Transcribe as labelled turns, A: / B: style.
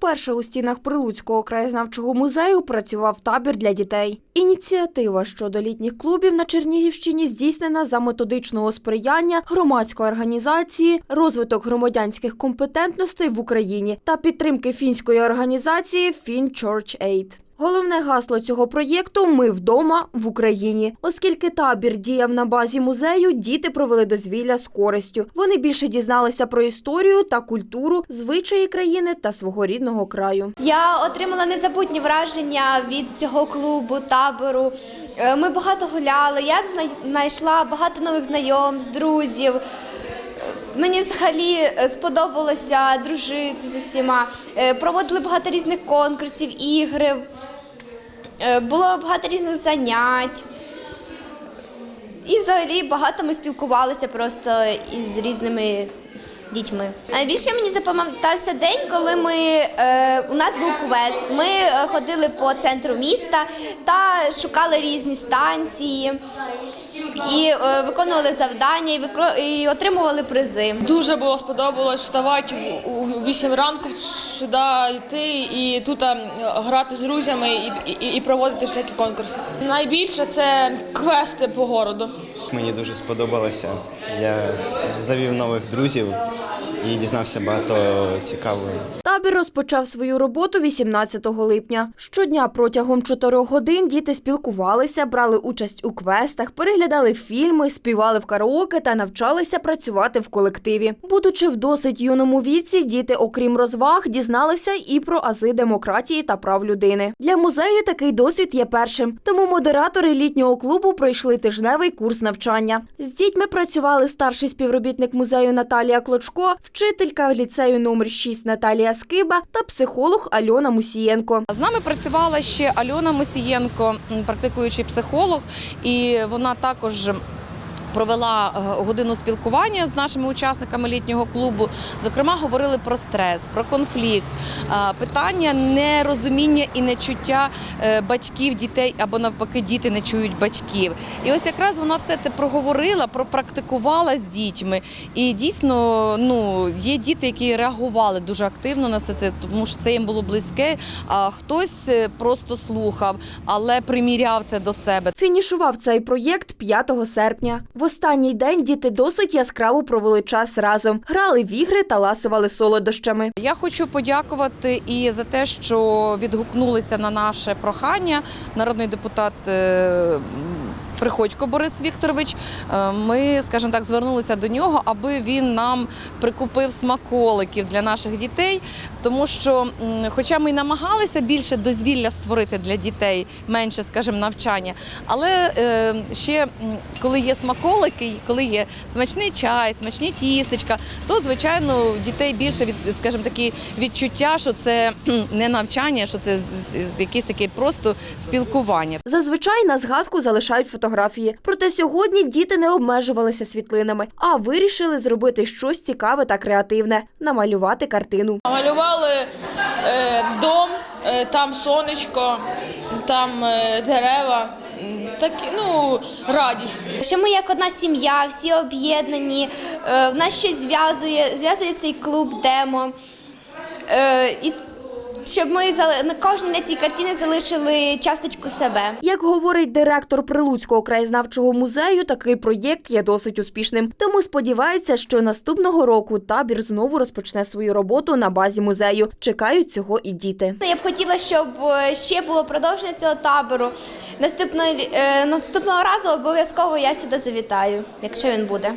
A: Перше у стінах Прилуцького краєзнавчого музею працював табір для дітей. Ініціатива щодо літніх клубів на Чернігівщині здійснена за методичного сприяння громадської організації, розвиток громадянських компетентностей в Україні та підтримки фінської організації Фін Чорч Aid. Головне гасло цього проєкту Ми вдома в Україні. Оскільки табір діяв на базі музею, діти провели дозвілля з користю. Вони більше дізналися про історію та культуру, звичаї країни та свого рідного краю.
B: Я отримала незабутні враження від цього клубу, табору. Е, Ми багато гуляли. Я знай- знайшла багато нових знайомств, друзів. Мені взагалі е, сподобалося дружити з усіма. Е, Проводили багато різних конкурсів, ігри. Е, Було багато різних занять. І взагалі багато ми спілкувалися просто із різними дітьми. Найбільше мені запам'ятався день, коли ми е, у нас був квест. Ми е, ходили по центру міста та шукали різні станції і е, виконували завдання і, викро- і отримували призи.
C: Дуже було сподобалось вставати у- у 8 ранку сюди йти і тут ем, грати з друзями і, і, і проводити всякі конкурси. Найбільше це квести по городу.
D: Мені дуже сподобалося. Я завів нових друзів і дізнався багато цікавого.
A: Табір розпочав свою роботу 18 липня. Щодня протягом 4 годин діти спілкувалися, брали участь у квестах, переглядали фільми, співали в караоке та навчалися працювати в колективі. Будучи в досить юному віці, діти, окрім розваг, дізналися і про ази демократії та прав людини. Для музею такий досвід є першим. Тому модератори літнього клубу пройшли тижневий курс навчання. З дітьми працювали старший співробітник музею Наталія Клочко, вчителька ліцею номер 6 Наталія Скиба та психолог Альона Мусієнко.
E: З нами працювала ще Альона Мусієнко, практикуючий психолог, і вона також. Провела е, годину спілкування з нашими учасниками літнього клубу. Зокрема, говорили про стрес, про конфлікт, е, питання нерозуміння і нечуття е, батьків дітей або навпаки діти не чують батьків. І ось якраз вона все це проговорила, пропрактикувала з дітьми. І дійсно, ну є діти, які реагували дуже активно на все це, тому що це їм було близьке. А хтось просто слухав, але приміряв це до себе.
A: Фінішував цей проєкт 5 серпня. В останній день діти досить яскраво провели час разом, грали в ігри та ласували солодощами.
E: Я хочу подякувати і за те, що відгукнулися на наше прохання. Народний депутат. Приходько Борис Вікторович, Е, ми, скажімо так, звернулися до нього, аби він нам прикупив смаколиків для наших дітей, тому що, хоча ми й намагалися більше дозвілля створити для дітей, менше, скажімо, навчання, але е, ще коли є смаколики, коли є смачний чай, смачні тістечка, то звичайно у дітей більше від, скажімо, такі відчуття, що це не навчання, що це якесь таке просто спілкування.
A: Зазвичай на згадку залишають фотографії. Проте сьогодні діти не обмежувалися світлинами, а вирішили зробити щось цікаве та креативне намалювати картину.
C: Малювали е, дом, е, там сонечко, там е, дерева. Так, ну, радість.
B: Що ми як одна сім'я, всі об'єднані, е, в нас щось зв'язує, зв'язує цей клуб демо. Е, І щоб ми на кожній на цій картині залишили часточку себе.
A: Як говорить директор Прилуцького краєзнавчого музею, такий проєкт є досить успішним. Тому сподівається, що наступного року табір знову розпочне свою роботу на базі музею. Чекають цього і діти.
B: Я б хотіла, щоб е, ще було продовження цього табору. Наступного, е, наступного разу обов'язково я сюди завітаю, якщо він буде.